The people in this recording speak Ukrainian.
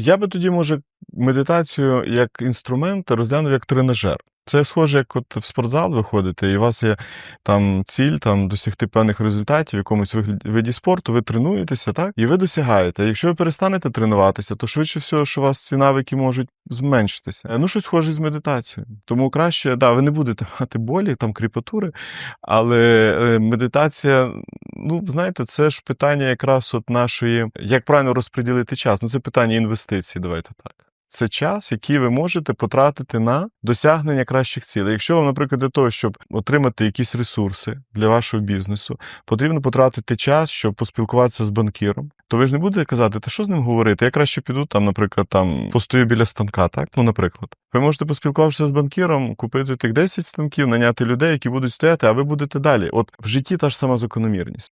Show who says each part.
Speaker 1: я би тоді, може, медитацію як інструмент розглянув як тренажер. Це схоже, як от в спортзал ви ходите, і у вас є там ціль там, досягти певних результатів в якомусь виді спорту, ви тренуєтеся, так? І ви досягаєте. Якщо ви перестанете тренуватися, то швидше всього, що у вас ці навики можуть зменшитися. Е, Ну, щось схоже з медитацією. Тому краще, да, ви не будете мати болі, там кріпатури, але е, медитація, ну, знаєте, це ж питання якраз от нашої, як правильно розподілити час. Ну, це питання інвестицій, давайте так. Це час, який ви можете потратити на досягнення кращих цілей. Якщо вам, наприклад, для того, щоб отримати якісь ресурси для вашого бізнесу, потрібно потратити час, щоб поспілкуватися з банкіром, то ви ж не будете казати, та що з ним говорити? Я краще піду там, наприклад, там постою біля станка, так? Ну, наприклад. Ви можете поспілкуватися з банкіром, купити тих 10 станків, наняти людей, які будуть стояти, а ви будете далі. От в житті та ж сама закономірність.